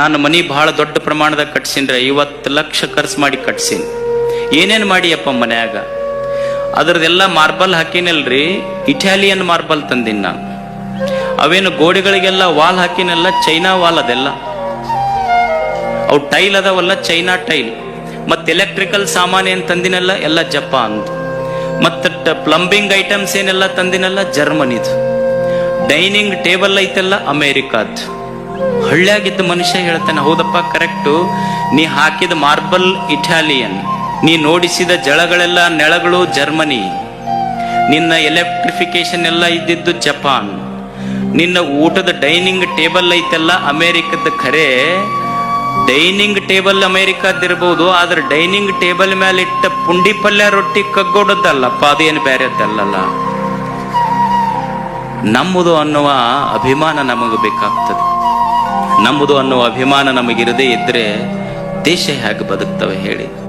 ನಾನು ಮನಿ ಬಹಳ ದೊಡ್ಡ ಪ್ರಮಾಣದಾಗ ಕಟ್ಸಿನ್ರೆ, ಐವತ್ತು ಲಕ್ಷ ಖರ್ಚು ಮಾಡಿ ಕಟ್ಸೀನಿ. ಏನೇನು ಮಾಡಿಯಪ್ಪ ಮನ್ಯಾಗ? ಅದ್ರದ್ದೆಲ್ಲ ಮಾರ್ಬಲ್ ಹಾಕಿನಲ್ರಿ, ಇಟಾಲಿಯನ್ ಮಾರ್ಬಲ್ ತಂದಿನಿ ನಾನು. ಅವೇನು ಗೋಡೆಗಳಿಗೆಲ್ಲ ವಾಲ್ ಹಾಕಿನಲ್ಲ, ಚೈನಾ ವಾಲ್ ಅದೆಲ್ಲ. ಅವು ಟೈಲ್ ಅದಾವಲ್ಲ, ಚೈನಾ ಟೈಲ್. ಮತ್ತೆ ಎಲೆಕ್ಟ್ರಿಕಲ್ ಸಾಮಾನು ಏನು ತಂದಿನಲ್ಲ, ಎಲ್ಲ ಜಪಾನ್ ಮತ್ತೆ ಪ್ಲಂಬಿಂಗ್ ಐಟಮ್ಸ್ ಏನೆಲ್ಲ ತಂದಿನಲ್ಲ, ಜರ್ಮನಿದು. Dining table ಐತೆಲ್ಲ, ಅಮೇರಿಕಾದ್. ಹಳ್ಳಿಯಾಗಿದ್ದ ಮನುಷ್ಯ ಹೇಳ್ತಾನೆ, ಹೌದಪ್ಪ, ಕರೆಕ್ಟು. ನೀ ಹಾಕಿದ ಮಾರ್ಬಲ್ ಇಟಾಲಿಯನ್ ನೀ ನೋಡಿಸಿದ ಜಳಗಳೆಲ್ಲ ನೆಳಗಳು ಜರ್ಮನಿ. ನಿನ್ನ ಎಲೆಕ್ಟ್ರಿಫಿಕೇಶನ್ ಎಲ್ಲ ಇದ್ದಿದ್ದು ಜಪಾನ್. ನಿನ್ನ ಊಟದ ಡೈನಿಂಗ್ ಟೇಬಲ್ ಐತೆಲ್ಲ ಅಮೇರಿಕದ ಖರೆ. ಡೈನಿಂಗ್ ಟೇಬಲ್ ಅಮೇರಿಕಾದಿರ್ಬೋದು ಆದ್ರೆ ಡೈನಿಂಗ್ ಟೇಬಲ್ ಮೇಲೆ ಇಟ್ಟ ಪುಂಡಿ ಪಲ್ಯ ರೊಟ್ಟಿ ಕಗ್ಗೊಡೋದಲ್ಲಪ್ಪ ಅದೇನು ಬೇರೆದಲ್ಲಲ್ಲ ನಮ್ಮದು ಅನ್ನುವ ಅಭಿಮಾನ ನಮಗೆ ಬೇಕಾಗ್ತದೆ. ನಮ್ಮದು ಅನ್ನುವ ಅಭಿಮಾನ ನಮಗಿರದೇ ಇದ್ರೆ ದೇಶ ಹೇಗೆ ಬದುಕ್ತವೆ ಹೇಳಿ.